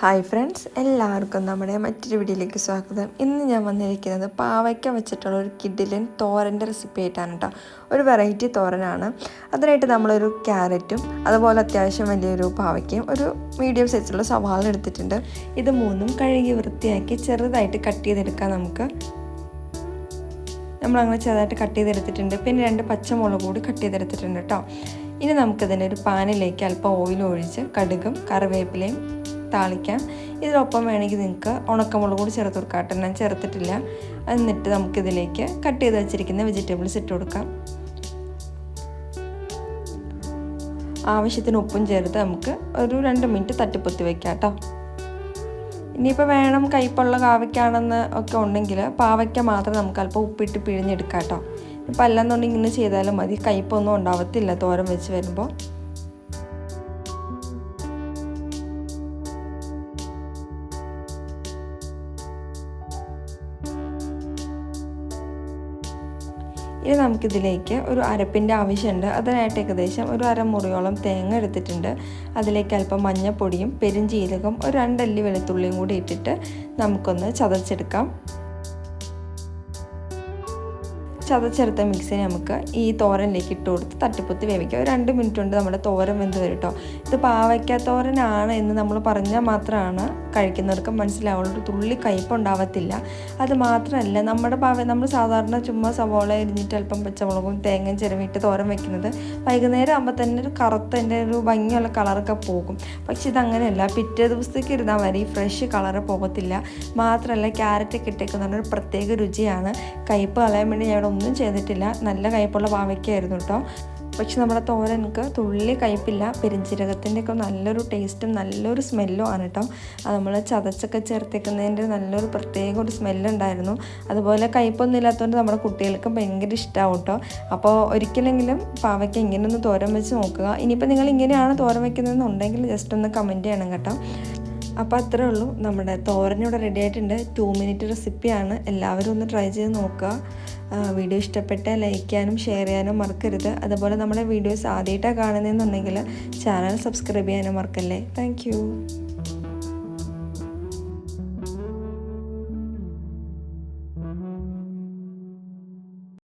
Hi friends എല്ലാവർക്കും നമ്മുടെ മറ്റൊരു വീഡിയോയിലേക്ക് സ്വാഗതം. ഇന്ന് ഞാൻ വന്നിരിക്കുന്നത് പാവയ്ക്ക വെച്ചിട്ടുള്ള ഒരു കിഡിലൻ തോരന്റെ റെസിപ്പി ആയിട്ടാണ് കേട്ടോ ഒരു വെറൈറ്റി തോരനാണ്. അതിനായിട്ട് നമ്മളൊരു ക്യാരറ്റും അതുപോലെ അത്യാവശ്യം വലിയൊരു പാവയ്ക്കയും ഒരു മീഡിയം സൈസുള്ള സവാള എടുത്തിട്ടുണ്ട്. ഇത് മൂന്നും കഴുകി വൃത്തിയാക്കി ചെറുതായിട്ട് കട്ട് ചെയ്തെടുക്കാം നമുക്ക്. നമ്മളങ്ങനെ ചെറുതായിട്ട് കട്ട് ചെയ്തെടുത്തിട്ടുണ്ട്. പിന്നെ രണ്ട് പച്ചമുളക് കൂടി കട്ട് ചെയ്തെടുത്തിട്ടുണ്ട് കേട്ടോ ഇനി നമുക്കിതിന്റെ ഒരു പാനിലേക്ക് അല്പം ഓയിൽ ഒഴിച്ച് കടുകും കറിവേപ്പിലയും താളിക്കാം. ഇതിനൊപ്പം വേണമെങ്കിൽ നിങ്ങൾക്ക് ഉണക്കമുളക് കൂടി ചേർത്ത് കൊടുക്കാം കേട്ടോ. ഞാൻ ചേർത്തിട്ടില്ല. എന്നിട്ട് നമുക്കിതിലേക്ക് കട്ട് ചെയ്ത് വെച്ചിരിക്കുന്ന വെജിറ്റബിൾസ് ഇട്ട് കൊടുക്കാം. ആവശ്യത്തിന് ഉപ്പും ചേർത്ത് നമുക്ക് ഒരു രണ്ട് മിനിറ്റ് തട്ടിപ്പൊത്തി വെക്കാം കേട്ടോ. ഇനിയിപ്പോൾ വേണം കയ്പുള്ള കാവയ്ക്കാണെന്ന് ഒക്കെ ഉണ്ടെങ്കിൽ പാവയ്ക്ക മാത്രം നമുക്ക് അല്പം ഉപ്പിട്ട് പിഴിഞ്ഞെടുക്കാം കേട്ടോ. ഇപ്പം അല്ലാന്നുണ്ടെങ്കിൽ ഇങ്ങനെ ചെയ്താലും മതി. കയ്പൊന്നും ഉണ്ടാവത്തില്ല തോരം വെച്ച് വരുമ്പോൾ. ഇനി നമുക്കിതിലേക്ക് ഒരു അരപ്പിന്റെ ആവശ്യമുണ്ട്. അതിനായിട്ട് ഏകദേശം ഒരു അരമുറിയോളം തേങ്ങ എടുത്തിട്ടുണ്ട്. അതിലേക്ക് അല്പം മഞ്ഞപ്പൊടിയും പെരുംജീരകം ഒരു രണ്ടല്ലി വെളുത്തുള്ളിയും കൂടി ഇട്ടിട്ട് നമുക്കൊന്ന് ചതച്ചെടുക്കാം. ചതച്ചെടുത്ത മിക്സിനെ നമുക്ക് ഈ തോരനിലേക്ക് ഇട്ട് കൊടുത്ത് തട്ടിപ്പൊത്തി വേവിക്കാം. ഒരു രണ്ട് മിനിറ്റ് കൊണ്ട് നമ്മുടെ തോരൻ വെന്ത് വരും കേട്ടോ ഇത് പാവയ്ക്ക തോരനാണ് എന്ന് നമ്മൾ പറഞ്ഞാൽ മാത്രമാണ് കഴിക്കുന്നവർക്ക് മനസ്സിലാവുള്ളൂ. ഒരു തുള്ളി കയ്പുണ്ടാവത്തില്ല അത് മാത്രമല്ല നമ്മുടെ ഭാവി നമ്മൾ സാധാരണ ചുമ്മാ സവോള എരിഞ്ഞിട്ട് അല്പം പച്ചമുളകും തേങ്ങയും ചിരവിട്ട് തോരൻ വെക്കുന്നത് വൈകുന്നേരം ആകുമ്പോൾ തന്നെ ഒരു കറുത്തതിന്റെ ഒരു ഭംഗിയുള്ള കളറൊക്കെ പോകും. പക്ഷേ ഇതങ്ങനെയല്ല. പിറ്റേ ദിവസത്തേക്ക് ഇരുന്നാൽ വരെ ഈ ഫ്രഷ് കളറ് പോകത്തില്ല. മാത്രമല്ല ക്യാരറ്റൊക്കെ ഇട്ടേക്കുന്ന ഒരു പ്രത്യേക രുചിയാണ്. കയ്പ് കളയാൻ വേണ്ടി ഞാൻ ഒന്നും ചെയ്തിട്ടില്ല. നല്ല കയ്പുള്ള പാവയ്ക്കായിരുന്നു കേട്ടോ. പക്ഷെ നമ്മുടെ തോരനക്ക് തുള്ളി കയ്പില്ല പെരിഞ്ചീരകത്തിന്റെ ഒക്കെ നല്ലൊരു ടേസ്റ്റും നല്ലൊരു സ്മെല്ലും ആണ് കേട്ടോ. അത് നമ്മൾ ചതച്ചൊക്കെ ചേർത്തേക്കുന്നതിന്റെ നല്ലൊരു പ്രത്യേക ഒരു സ്മെല്ലുണ്ടായിരുന്നു. അതുപോലെ കയ്പൊന്നും ഇല്ലാത്തതുകൊണ്ട് നമ്മുടെ കുട്ടികൾക്കും ഭയങ്കര ഇഷ്ടമാവും കേട്ടോ. അപ്പോൾ ഒരിക്കലെങ്കിലും പാവയ്ക്ക് ഇങ്ങനെ ഒന്ന് തോരൻ വെച്ച് നോക്കുക. ഇനിയിപ്പോൾ നിങ്ങൾ ഇങ്ങനെയാണ് തോരം വെക്കുന്നതെന്നുണ്ടെങ്കിൽ ജസ്റ്റ് ഒന്ന് കമന്റ് ചെയ്യണം കേട്ടോ. അപ്പോൾ അത്രേ ഉള്ളൂ നമ്മുടെ തോരനിവിടെ റെഡി ആയിട്ടുണ്ട്. ടു മിനിറ്റ് റെസിപ്പിയാണ് എല്ലാവരും ഒന്ന് ട്രൈ ചെയ്ത് നോക്കുക. വീഡിയോ ഇഷ്ടപ്പെട്ട ലൈക്ക് ചെയ്യാനും ഷെയർ ചെയ്യാനും മറക്കരുത്. അതുപോലെ നമ്മുടെ വീഡിയോസ് ആദ്യമായിട്ടാണ് കാണുന്നതെന്നുണ്ടെങ്കിൽ ചാനൽ സബ്സ്ക്രൈബ് ചെയ്യാനും മറക്കല്ലേ. താങ്ക്